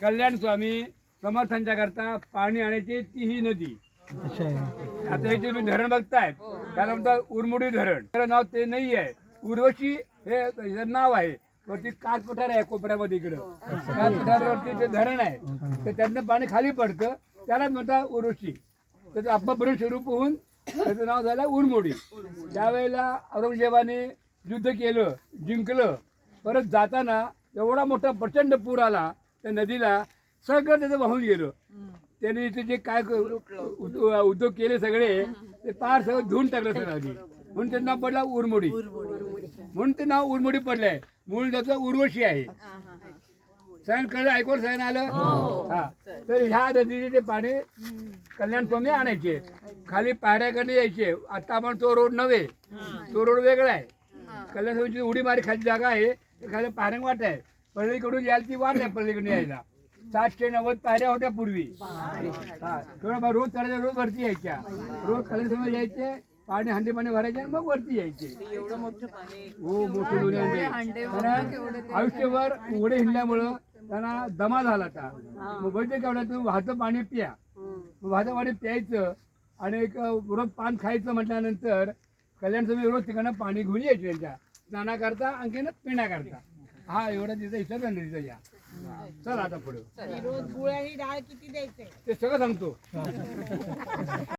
कल्याण स्वामी समर्थांच्या करता पाणी आणायची ती ही नदी. आता हे जे तुम्ही धरण बघतायत त्याला म्हणतात उरमुडी धरण. त्याचं नाव ते नाही आहे. उर्वशी हे हे नाव आहे. वरती काठ पठार आहे कोपऱ्यामध्ये इकडं. काठ पठारावरती ते धरण आहे तर त्यातनं पाणी खाली पडतं. त्यालाच म्हणतात उर्वशी. त्याचं आप्पापर्यंत स्वरूप होऊन त्याचं नाव झालं उरमोडी. त्यावेळेला औरंगजेबाने युद्ध केलं जिंकलं. परत जाताना एवढा मोठा प्रचंड पूर आला त्या नदीला सगळं त्याचं वाहून गेलं. त्याने इथे जे काय उद्योग केले सगळे ते पार सगळं धुवून टाकलं सगळं आधी. म्हणून त्यांचं नाव पडला उरमोडी. म्हणून ते नाव उरमोडी पडलंय. मूळ त्याचं उर्वशी आहे. सण कळलं? ऐकून सण आलं? हा. तर ह्या नदीचे ते पाणी कल्याण स्वामी आणायचे. खाली पायऱ्याकडे यायचे. आता आपण तो रोड नव्हे. तो रोड वेगळा आहे. कल्याण स्वामीची उडी मारी खाली जागा आहे. खाली पायऱ्या वाट आहे. पल्लीकडून यायला ती वाट आहे पल्लीकडून यायला. सातशे नव्वद पायऱ्या होत्या पूर्वी. हा रोज चढायच्या रोज वरती यायच्या. रोज खाली समोर यायचे पाणी हंडी पाणी भरायचे आणि मग वरती यायचे. हो मोठे दोन्ही कारण आयुष्यभर उघडे हिंडल्यामुळं त्यांना दमा झाला होता. मग बघते केवढ्या तुम्ही वाहतं पाणी प्या. वाहतं पाणी प्यायचं आणि एक रोज पान खायचं म्हटल्यानंतर कल्याण तुम्ही रोज ठिकाणं पाणी घेऊन यायचे त्यांच्या. स्नानाकरता आणखीन पिण्याकरता. हा एवढा तिचा आहे नदीचा या. चला आता पुढे. रोज गुळ आणि डाळ किती द्यायचे? ते सगळं सांगतो.